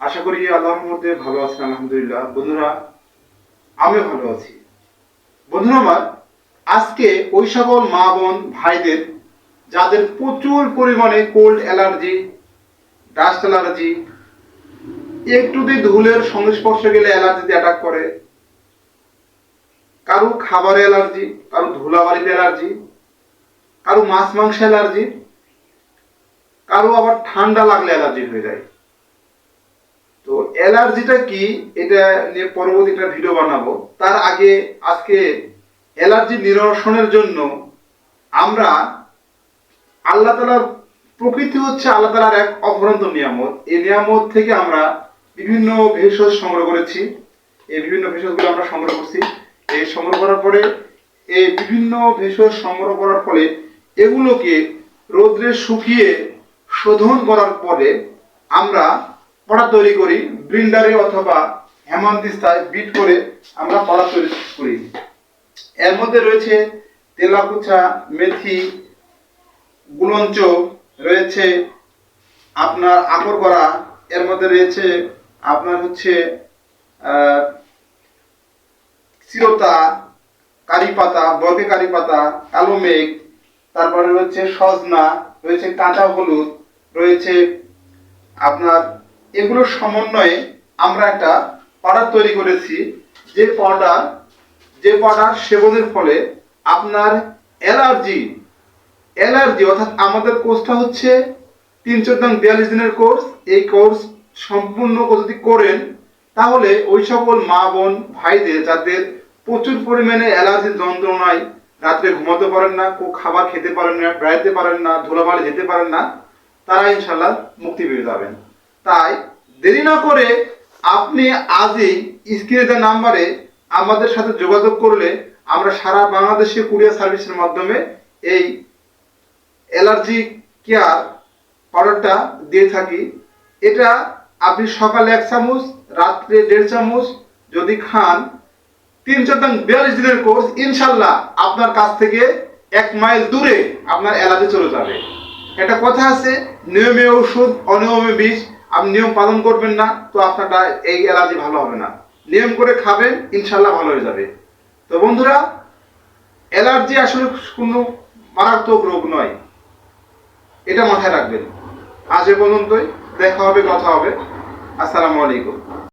আশা করি আল্লাহর মধ্যে ভালো আছেন, আলহামদুলিল্লাহ। বন্ধুরা, আমিও ভালো আছি। বন্ধুরা আমার, আজকে ওই সকল মা, বোন, ভাইদের, যাদের প্রচুর পরিমাণে কোল্ড অ্যালার্জি ডাস্ট অ্যালার্জি একটুতে ধুলের সংস্পর্শে গেলে অ্যালার্জিতে অ্যাটাক করে, কারও খাবারে অ্যালার্জি কারও ধুলাবাড়িতে অ্যালার্জি কারও মাছ মাংস অ্যালার্জি কারও আবার ঠান্ডা লাগলে অ্যালার্জি হয়ে যায়। তো অ্যালার্জিটা কি? এটা নিয়ে পরবর্তী একটা ভিডিও বানাবো। তার আগে আজকে অ্যালার্জি নিরসনের জন্য আমরা আল্লাহ তালার প্রকৃতি হচ্ছে আল্লাহ তালার এক অপরন্ত নিয়ামত। এই নিয়ামত থেকে আমরা বিভিন্ন ভেষজ সংগ্রহ করেছি। এই বিভিন্ন ভেষজগুলো আমরা সংগ্রহ করছি। এই সংগ্রহ করার পরে, এই বিভিন্ন ভেষজ সংগ্রহ করার ফলে এগুলোকে রোদ্রে শুকিয়ে শোধন করার পরে আমরা পড়া তৈরি করি ব্রিন্ডারে অথবা হেমান্তিস্তায় বিট করে আমরা পড়া তৈরি করি। এর মধ্যে রয়েছে তেলাকুচা, মেথি, গুলঞ্চ, রয়েছে আপনার আকর করা, এর মধ্যে রয়েছে আপনার হচ্ছে চিরতা, কারি পাতা বরকে কারি পাতা, কালো মেঘ, তারপরে রয়েছে সজনা, রয়েছে কাঁচা হলুদ রয়েছে। আপনার এগুলোর সমন্বয়ে আমরা একটা পাউডার তৈরি করেছি। যে পাউডার যে পাউডার সেবনের ফলে আপনার অ্যালার্জি অ্যালার্জি অর্থাৎ আমাদের কোর্সটা হচ্ছে তিন চোদ্দাং বিয়াল্লিশ দিনের কোর্স এই কোর্স সম্পূর্ণ যদি করেন, তাহলে ওই সকল মা, বোন, ভাইদের যাদের প্রচুর পরিমাণে অ্যালার্জির যন্ত্রণায় রাত্রে ঘুমাতে পারেন না কো খাবার খেতে পারেন না বেড়াতে পারেন না, ধুলাবালি যেতে পারেন না তারা ইনশাল্লাহ মুক্তি পেয়ে যাবেন। তাই দেরি না করে আপনি আজই স্ক্রিনে নাম্বারে আমাদের সাথে যোগাযোগ করলে আমরা সারা বাংলাদেশে কুরিয়ার সার্ভিসের মাধ্যমে এই অ্যালার্জি কেয়ার পাউডারটা দিয়ে থাকি। এটা আপনি সকালে এক চামচ, রাত্রে দেড় চামচ, যদি খান, তিন চোদ্দাং বিয়াল্লিশ দিনের কোর্স ইনশাল্লাহ আপনার কাছ থেকে এক মাইল দূরে আপনার অ্যালার্জি চলে যাবে। একটা কথা আছে, নিয়মে ওষুধ অনিয়মে বিষ আপনি নিয়ম পালন করবেন না, তো আপনারটা এই অ্যালার্জি ভালো হবে না। নিয়ম করে খাবেন, ইনশাল্লাহ ভালো হয়ে যাবে। তো বন্ধুরা অ্যালার্জি আসলে কোনো মারাত্মক রোগ নয়। এটা মাথায় রাখবেন। আজ এ পর্যন্তই, দেখা হবে, কথা হবে। আসসালামু আলাইকুম।